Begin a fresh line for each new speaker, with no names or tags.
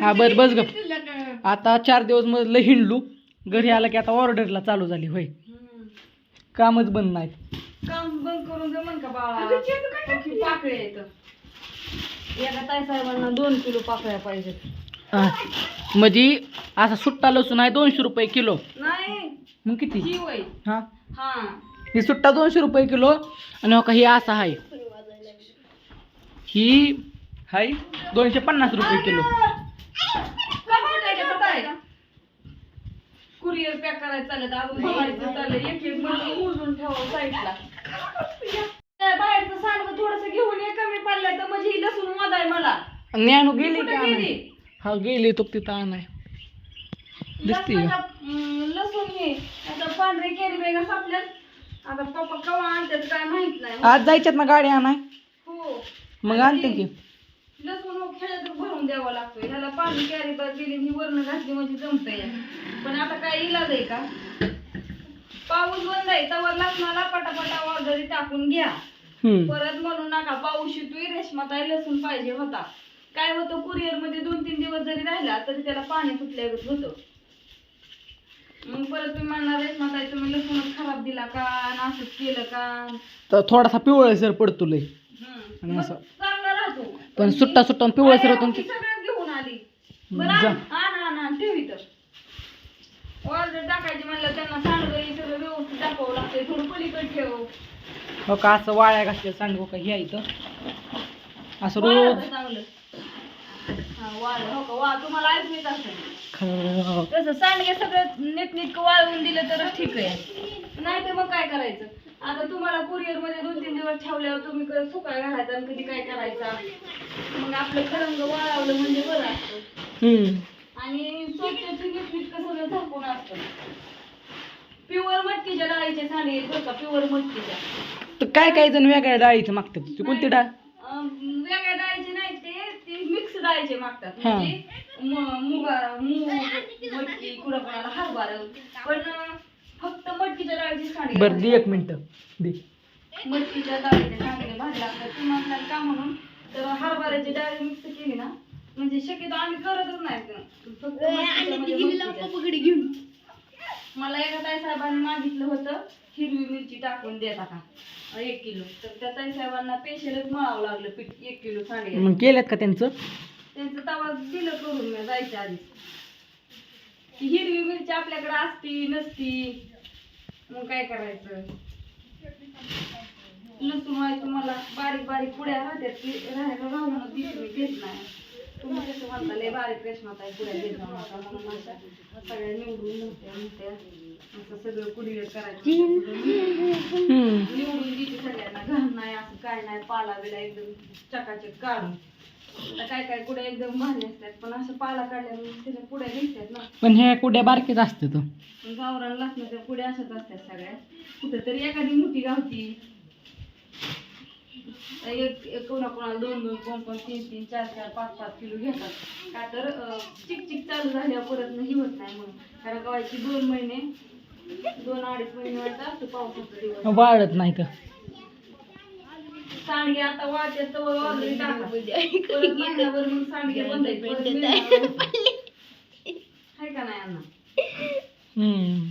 हा बर बस गप आता चार दिवस मग लय हिंडलू. घरी आला की आता ऑर्डरला चालू झाली होय. कामच बंद नाहीत.
काम बंद करून जमन का बाळा? की पाकळ्या येतं एका ताई साहेबांना दोन किलो पाकळ्या पाहिजेत.
हा. म्हणजे असा सुट्टा लसूण आहे दोनशे रुपये किलो.
नाही.
मग किती?
ही वय
हा.
हा.
ही सुट्टा दोनशे रुपये किलो आणि हो का ही असा आहे ही हाय दोनशे पन्नास रुपये किलो.
कुरिअर पॅक करायचं चालत अजून चाललं एक एक मोजून ठेवा साईडला बाहेरचं सांडगं थोडस घेऊन ये कमी पडलं तर म्हणजे ही लसूण मदाय मला.
ज्ञानू गेली
कुठे
का
गेली?
हा गेली तो तिथं आणाय. दिसते का?
लसणाचा, अं, लसूण हे आता पांढरे केरी बेगा सापल्यात. आता पप्पा कवा आणतात काय माहीत नाही.
आज जायच्यात ना गाडी आणाय?
हो.
मग आणते की.
लसूण मग खेळ्यात भरून द्यावा लागतोय. ह्याला पाणी कॅरी बॅग दिली ही वरण घातली म्हणजे जमतंय. पण आता काय इलाज आहे का? पाऊस बंद आहे तवर लसणाला पटापटा ऑर्डरी टाकून घ्या. परत म्हणू नका पाऊस येतोय रेशमाताई लसूण पाहिजे होता. काय होतं कुरिअरमध्ये दोन तीन दिवस जरी राहिला तरी त्याला पाणी फुटल्यागत होतं. मग परत तुम्ही म्हणणार रेशमाताई तुम्ही लसूणच खराब दिला का? असंच केलं का?
तर थोडासा पिवळसर पडतो लय. असं. पण सुट्टा सुट्टा पिवळसर
अरे,
होतो
सगळ्यात घेऊन आली. बरं
जा.
आण आण, आण आण, ठेव इथं. ऑर्डर टाकायची म्हणलं त्यांना सांडगं हे सगळं व्यवस्थित दाखवावं लागतंय. थोडं पलीकडे ठेव.
हो का असं वाळ्या घातलं सांगू का ह्या इथं? असं
वाळलं
रोज
चांगलं. हा वाळलं हो का वा तुम्हाला ऐकू येत असेल.
खरं.
तसं सांडगे सगळं नीटनीटकं वाळवून दिलं तर ठीक आहे. नाही तर मग काय करायचं? आता तुम्हाला कुरिअरमध्ये दोन तीन दिवस ठेवल्यावर तुम्ही कधी सुकाय घालायचा आणि कधी काय करायचा? मग आपलं खरंग वाळवलं म्हणजे बरं असतं. आणि नीटनीटकं सगळं झाकून असतं. प्युअर मटकीच्या डाळीचे आहेत बरं का? प्युअर मटकीच्या.
काय काय जण वेगळ्या डाळीचं मागतात? ती कोणती डाळ?
वेगळ्या डाळीचे नाही ते मिक्स डाळीचे मागतात. म्हणजे मुगा मूग मटकी कुणा कुणाला हरभरा. पण मटकीच्या डाळीचे सांडगे
बरं दे एक मिनिट. दे.
मटकीच्या डाळीचे सांडगे भारी लागतात तुम्ही आपल्याला का म्हणून? तर हरभऱ्याची डाळ मिक्स केली ना म्हणजे शक्यतो आम्ही करतच नाही फक्त मटकीच्या म्हणजे मटकीच्या. मला एका मागितलं होतं हिरवी मिरची टाकून देता का एक किलो. तर त्या ताई साहेबांना पेशलच मळावं लागलं पीठ एक किलो सांडगे
मग केल्यात का त्यांचं?
त्यांचं तवा दिलं करून मी जायच्या आधी ती हिरवी मिरची आपल्याकडे असती नसती. मग काय करायचं? लसूण आहे तुम्हाला बारीक बारीक पुड्या राहतात ती राहायला राहून मी घेत नाही. तुम्ही कसं म्हणता लय बारीक रेशमात आहे पुड्या घेत म्हणून अशा सगळ्या निवडून मोठ्या मोठ्या असं सगळं कुरिअर करायचं. निवडून दिली सगळ्यांना घाण नाही असं काय नाही पाला बिला एकदम चकाचक काढून. आता काय काय कुड्या एकदम भारी असतात पण असं पाला काढल्यामुळे त्याच्या पुड्या निघतात ना.
पण ह्या कुड्या बारकेच असतात
पण गावरान लसणाच्या पुड्या अशाच असतात सगळ्या. कुठेतरी एखादी मोठी गावती. एक एक कोणा कोणाला दोन दोन तीन तीन चार चार पाच पाच किलो घेतात. का तर चिक चिक चालू झाल्यावर परत नाही होत नाही म्हणून. कारण गव्हाची दोन महिने दोन अडीच महिने वाटतं असतं दिवस
वाळत नाही तर.
सांडगे आता वाटते तर ऑलरेडी टाका. परत महिन्याभर मग सांडगे बंद आहेत. परत महिन्याभर- हाय का नाही अण्णा?
हम्म.